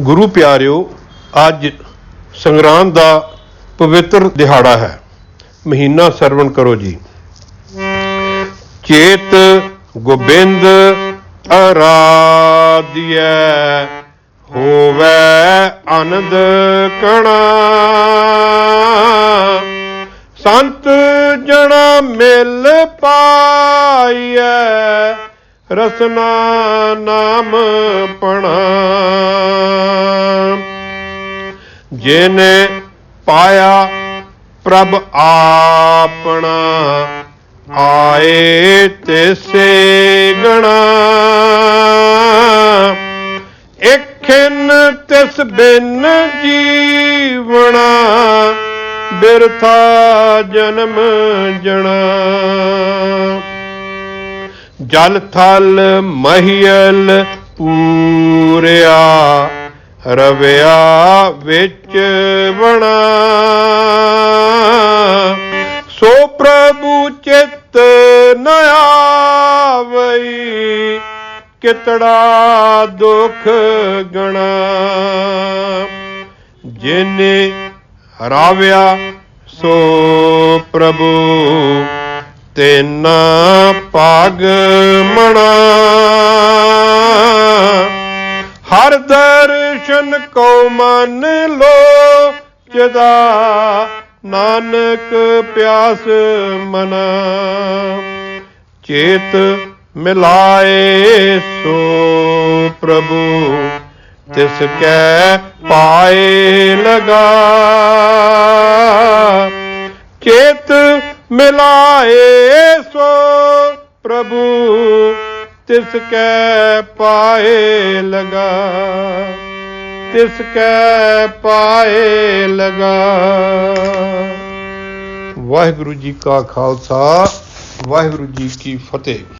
ਗੁਰੂ ਪਿਆਰਿਓ, ਅੱਜ ਸੰਗਰਾਂਦ ਦਾ ਪਵਿੱਤਰ ਦਿਹਾੜਾ ਹੈ। ਮਹੀਨਾ ਸਰਵਣ ਕਰੋ ਜੀ। ਚੇਤ ਗੋਬਿੰਦ ਅਰਾਧਿਐ, ਹੋਵੇ ਆਨੰਦ ਕਣਾ। ਸੰਤ ਜਣਾ ਮਿਲ ਪਾਈਐ, ਰਸਨਾ ਨਾਮ ਪਣਾ। ਜਿਨੇ ਪਾਇਆ ਪ੍ਰਭ ਆਪਣਾ, ਆਏ ਤਿਸੇ ਗਣਾ ਇਖਨ ਤਿਸ ਬਿਨ ਜੀਵਣਾ, ਬਿਰਥਾ ਜਨਮ ਜਣਾ। ਜਲ ਥਲ ਮਹੀਲ ਪੂਰਿਆ ਰਵਿਆ ਵਿੱਚ ਬਣਾ ਸੋ ਪ੍ਰਭੂ ਚਿਤ ਨ ਆਵਈ, ਕਿਤੜਾ ਦੁਖ ਗਣਾ। ਜਿਨੇ ਹਰਾਵਿਆ ਸੋ ਪ੍ਰਭੂ ਤੈਨਾ ਪਾਗ ਮਣਾ। ਹਰ ਦਰ ਦਰਸ਼ਨ ਕੋ ਮਨ ਲੋ, ਜਦਾ ਨਾਨਕ ਪਿਆਸ ਮਨਾ। ਚੇਤ ਮਿਲਾਏ ਸੋ ਪ੍ਰਭੂ, ਤਿਸ ਕੈ ਪਾਏ ਲਗਾ। ਚੇਤ ਮਿਲਾਏ ਸੋ ਪ੍ਰਭੂ, ਤਿਸ ਕੈ ਪਾਏ ਲਗਾ। ਤਿਸ ਕੈ ਪਾਏ ਲਗਾ। ਵਾਹਿਗੁਰੂ ਜੀ ਕਾ ਖਾਲਸਾ ਵਾਹਿਗੁਰੂ ਜੀ ਕੀ ਫਤਿਹ।